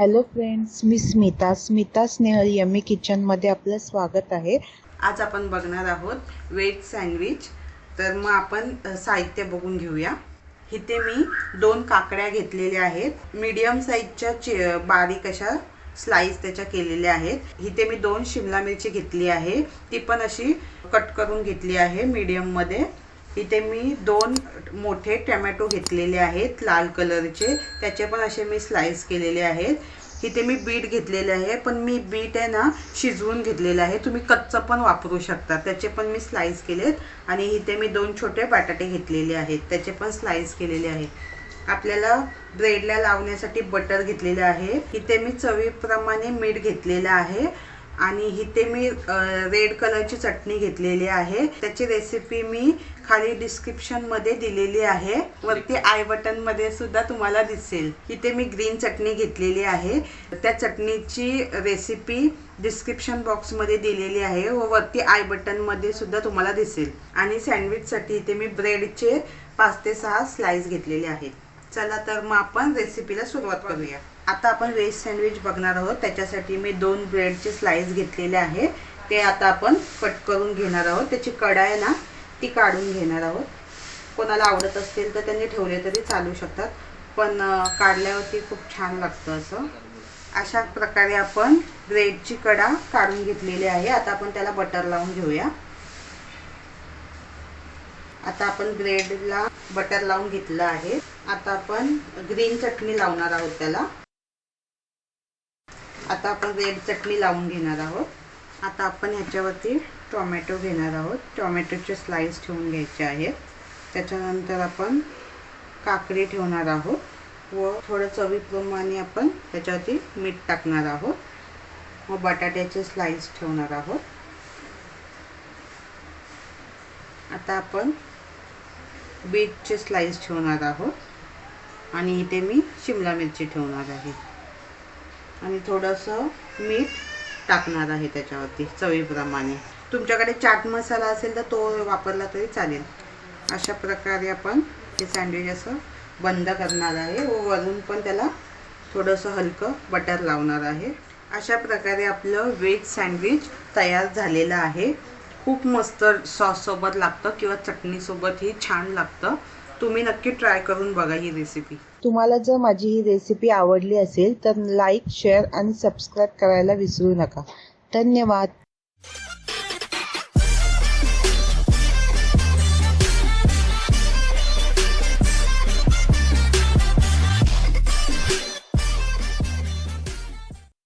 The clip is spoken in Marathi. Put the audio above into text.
हॅलो फ्रेंड्स मी स्मिता. स्मिता स्नेहल यम्मी किचनमध्ये आपलं स्वागत आहे. आज आपण बघणार आहोत वेज सँडविच. तर मग आपण साहित्य बघून घेऊया. इथे मी दोन काकड्या घेतलेल्या आहेत. मीडियम साईजच्या चे बारीक अशा स्लाइस त्याच्या केलेल्या आहेत. इथे मी दोन शिमला मिरची घेतली आहे. ती पण अशी कट करून घेतली आहे मीडियममध्ये इथे मी दोन मोठे टमॅटो घेतलेले आहेत लाल कलरचे. त्याचे पण असे मी स्लाइस केलेले आहेत. इथे मी बीट घेतलेले आहे पण मी बीट आहे ना शिजवून घेतलेलं आहे. तुम्ही कच्चं पण वापरू शकता. त्याचे पण मी स्लाइस केलेत. आणि इथे मी दोन छोटे बटाटे घेतलेले आहेत. त्याचे पण स्लाइस केलेले आहेत आपल्याला ब्रेडला लावण्यासाठी बटर घेतलेलं आहे. इथे मी चवीप्रमाणे मीठ घेतलेलं आहे. आणि इथे मी रेड कलरची चटणी घेतलेली आहे. त्याची रेसिपी मी खाली डिस्क्रिप्शनमध्ये दिलेली आहे. वरती आय बटनमध्ये सुद्धा तुम्हाला दिसेल. इथे मी ग्रीन चटणी घेतलेली आहे. त्या चटणीची रेसिपी डिस्क्रिप्शन बॉक्समध्ये दिलेली आहे व वरती आय बटनमध्ये सुद्धा तुम्हाला दिसेल. आणि सँडविच साठी इथे मी ब्रेडचे पाच ते सहा स्लाइस घेतलेले आहेत. चला तर मग आपण रेसिपीला सुरुवात करूया. आता आपण व्हेज सँडविच बघणार आहोत. त्याच्यासाठी मी दोन ब्रेडचे स्लाइस घेतलेले आहे. ते आता आपण कट करून घेणार आहोत. त्याची कडा आहे ना ती काढून घेणार आहोत. कोणाला आवडत असतील तर त्यांनी ठेवले तरी चालू शकतात. पण काढल्यावरती खूप छान लागतं असं. अशा प्रकारे आपण ब्रेडची कडा काढून घेतलेली आहे. आता आपण त्याला बटर लावून घेऊया. आता आपण ब्रेडला बटर लावून घेतलं आहे. आता आपण ग्रीन चटणी लावणार आहोत त्याला. आता आपण रेड चटणी लावून घेणार आहोत. आता आपण ह्याच्यावरती टोमॅटो घेणार आहोत. टोमॅटोचे स्लाइस ठेवून घ्यायचे आहेत. त्याच्यानंतर आपण काकडी ठेवणार आहोत व थोडं चवीप्रमाणे आपण त्याच्यावरती मीठ टाकणार आहोत. व बटाट्याचे स्लाइस ठेवणार आहोत. आता आपण बीटचे स्लाइस ठेवणार आहोत. आणि इथे मी शिमला मिरची ठेवणार आहे. आणि थोडंसं मीठ टाकणार आहे त्याच्यावरती चवीप्रमाणे. तुमच्याकडे चाट मसाला असेल तर तो वापरला तरी चालेल. अशा प्रकारे आपण हे सँडविच असं बंद करणार आहे. व वरून पण त्याला थोडंसं हलकं बटर लावणार आहे. अशा प्रकारे आपलं व्हेज सँडविच तयार झालेलं आहे. खूप मस्त सॉससोबत लागतं किंवा चटणीसोबतही छान लागतं. तुम्ही नक्की ट्राय करून बघा ही रेसिपी तुम्हाला जर माझी ही रेसिपी आवडली असेल तर लाईक शेअर आणि सबस्क्राईब करायला विसरू नका. धन्यवाद.